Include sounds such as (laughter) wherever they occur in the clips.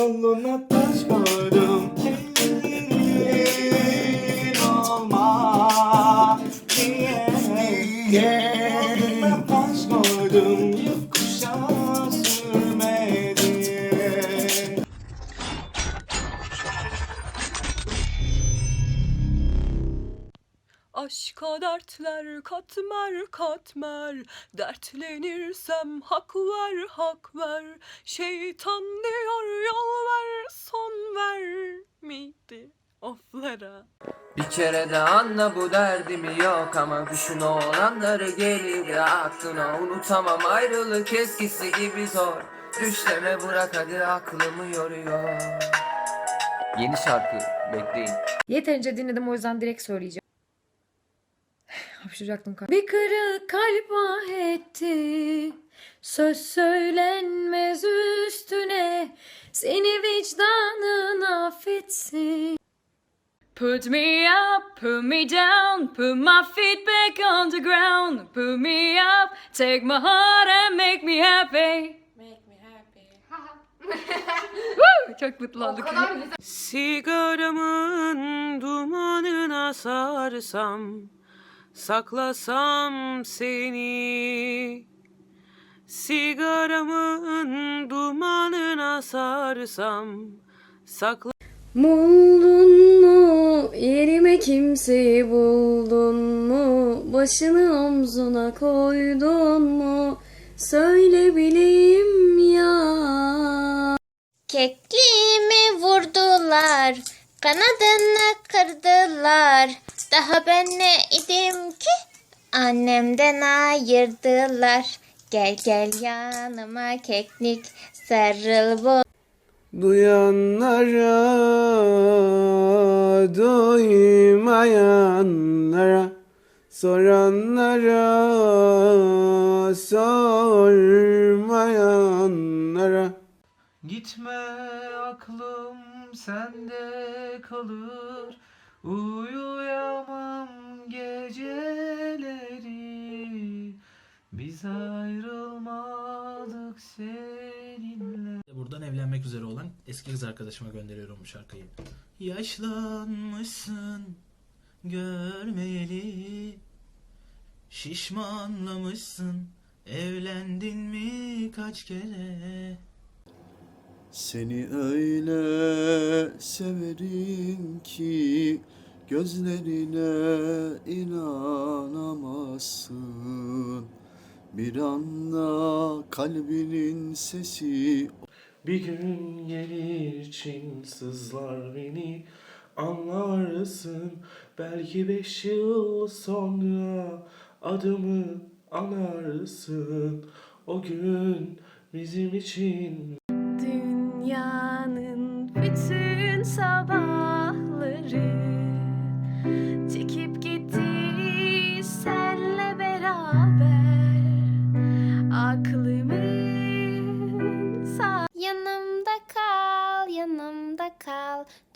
Yoluna taş koydum. Ellerin olma Yoluna taş koydum. Yokuşa sürmedi Aşka dertler katmer katmer Dertlenirsem hak ver hak ver. Şeytan diyor yol ver son ver miydi oflara Bir kere de anla bu derdimi yok ama düşün olanları gelir aklına Unutamam ayrılık eskisi gibi zor Düşleme bırak hadi aklımı yoruyor Yeni şarkı bekleyin Yeterince dinledim o yüzden direkt söyleyeceğim. (sighs) Hapşıracaktım kalp. Bir kırık kalp ah etti. Söz söylenmez üstüne. Seni vicdanın affetsin. Put me up, put me down, put my feet back on the ground, put me up, take my heart and make me happy. Make me happy. (laughs) Woo! Çok mutlu olduk. Sigaramın dumanına sarsam Saklasam seni Sigaramın dumanına sarsam Sakla Buldun mu yerime kimseyi buldun mu başını omzuna koydun mu söyle bileyim ya Kekliğimi vurdular, kanadını kırdılar. Daha ben ne idim ki? Annemden ayırdılar. Gel gel yanıma keklik, sarıl bol. Duyanlara, duymayanlara, soranlara, sormayanlara. Gitme aklım sende kalır, uyuyamam geceleri. Biz ayrılmadık seninle. Buradan evlenmek üzere olan eski kız arkadaşıma gönderiyorum bu şarkıyı. Yaşlanmışsın görmeyeli Şişmanlamışsın evlendin mi kaç kere Seni öyle severim ki gözlerine inanamazsın. Bir anda kalbinin sesi bir gün gelir için sızlar beni. Anlarsın belki beş yıl sonra adımı anarsın. O gün bizim için Dünyanın bütün sabahları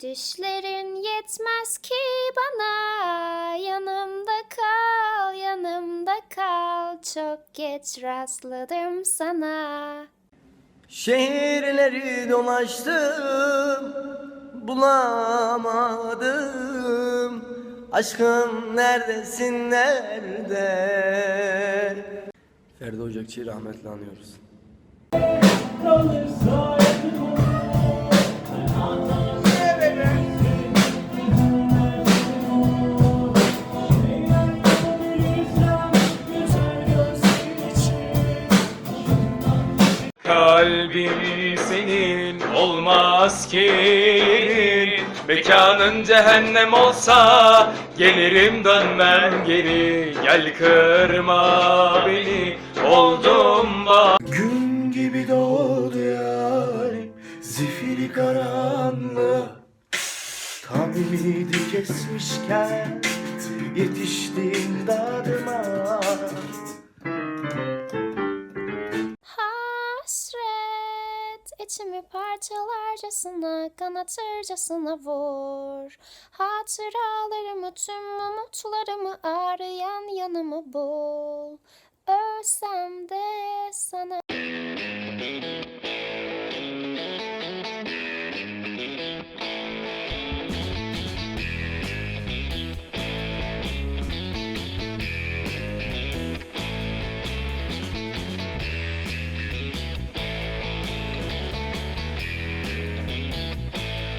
Düşlerin yetmez ki bana. Yanımda kal, yanımda kal. Çok geç rastladım sana. Şehirleri dolaştım bulamadım Aşkım neredesin nerede Ferdi Ocakçı'yı rahmetle anıyoruz Kalbim senin olmaz ki yerin. Mekanın cehennem olsa Gelirim dönmem geri. Gel kırma beni Oldum bak Gün gibi doğdu yarim Zifiri karanlığı Tam ümidi kesmişken Yetiştim içimi parçalarcasına kanatırcasına vur. Hatıralarımı tüm umutlarımı arayan yanımı bul. Ölsem de sana